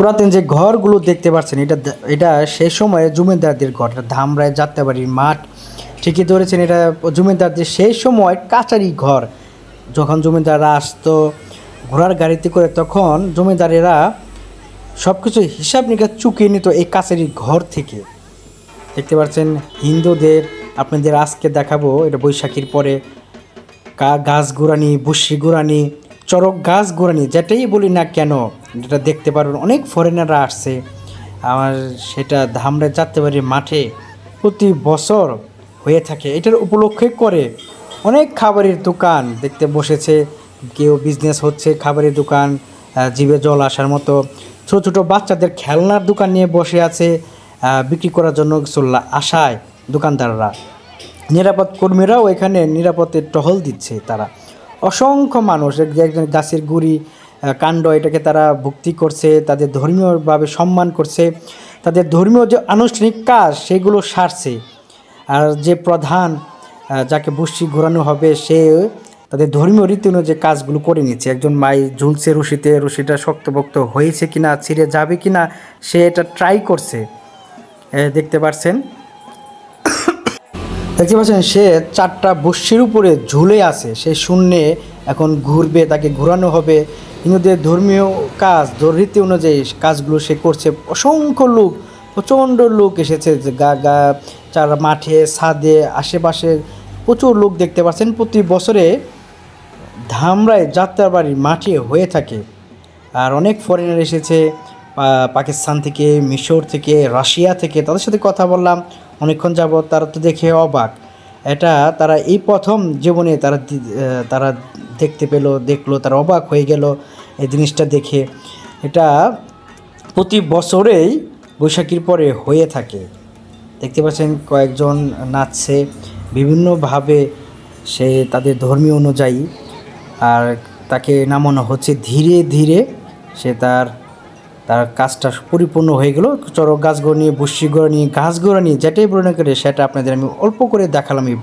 পুরাতন যে ঘরগুলো দেখতে পাচ্ছেন, এটা এটা সেই সময়ে জমিদারদের ঘর ধামরায় যাত্রাবাড়ির মাঠ, ঠিকই ধরেছেন, এটা জমিদারদের সেই সময় কাচারি ঘর। যখন জমিদাররা আসতো ঘোড়ার গাড়িতে করে, তখন জমিদারেরা সব কিছু হিসাব নিকাশ চুকিয়ে নিত এই কাচারি ঘর থেকে। দেখতে পাচ্ছেন, হিন্দুদের, আপনাদের আজকে দেখাবো, এটা বৈশাখীর পরে গাছ গুড়ানি বসি গুড়ানি চরক গাছ গুড়ানি, যেটাই বলি না কেন, যেটা দেখতে পারবেন, অনেক ফরেনাররা আসছে। আমার সেটা ধামরে যাত্রাবাড়ির মাঠে প্রতি বছর হয়ে থাকে। এটার উপলক্ষে করে অনেক খাবারের দোকান দেখতে বসেছে। কেউ বিজনেস হচ্ছে খাবারের দোকান জিভে জল আসার মতো। ছোটো ছোটো বাচ্চাদের খেলনার দোকান নিয়ে বসে আছে বিক্রি করার জন্য কিছু আশায় দোকানদাররা। নিরাপদ কর্মীরাও এখানে নিরাপত্তের টহল দিচ্ছে তারা। অসংখ্য মানুষ একজন গাছের গুড়ি কাণ্ড, এটাকে তারা ভক্তি করছে, তাদের ধর্মীয়ভাবে সম্মান করছে, তাদের ধর্মীয় যে আনুষ্ঠানিক কাজ, সেগুলো সারছে। আর যে প্রধান যাকে বসি ঘোরানো হবে, সে তাদের ধর্মীয় রীতি অনুযায়ী কাজগুলো করে নিচ্ছে। একজন মাই ঝুলছে রশিতে, রশিটা শক্তপোক্ত হয়েছে কিনা, ছিঁড়ে যাবে কিনা, সে এটা ট্রাই করছে। দেখতে পাচ্ছেন দেখতে পাচ্ছেন, সে চারটা বস্যির উপরে ঝুলে আছে। সে শূন্যে এখন ঘুরবে, তাকে ঘোরানো হবে। হিন্দুদের ধর্মীয় কাজ ধর- রীতি অনুযায়ী কাজগুলো সে করছে। অসংখ্য লোক, প্রচণ্ড লোক এসেছে গা গা, চার মাঠে, ছাদে, আশেপাশে প্রচুর লোক দেখতে পাচ্ছেন। প্রতি বছরে ধামরায় যাত্রাবাড়ির মাঠে হয়ে থাকে। আর অনেক ফরেনার এসেছে পাকিস্তান থেকে, মিশর থেকে, রাশিয়া থেকে। তাদের সাথে কথা বললাম। অনেকক্ষণ যাবত তারা তো দেখে অবাক। এটা তারা এই প্রথম জীবনে তারা তারা দেখতে পেল, দেখল, তারা অবাক হয়ে গেল এই জিনিসটা দেখে। এটা প্রতি বছরেই বৈশাখীর পরে হয়ে থাকে। দেখতে পাচ্ছেন কয়েকজন নাচছে, বিভিন্নভাবে সে তাদের ধর্মীয় অনুযায়ী। আর তাকে নামানো হচ্ছে ধীরে ধীরে সে তার তার কাজটা পরিপূর্ণ হয়ে গেল। চড়ক গাছগুলো নিয়ে বসি নিয়ে গাছগুলো নিয়ে, যেটাই বর্ণনা করে সেটা আপনাদের আমি অল্প করে দেখালাম এই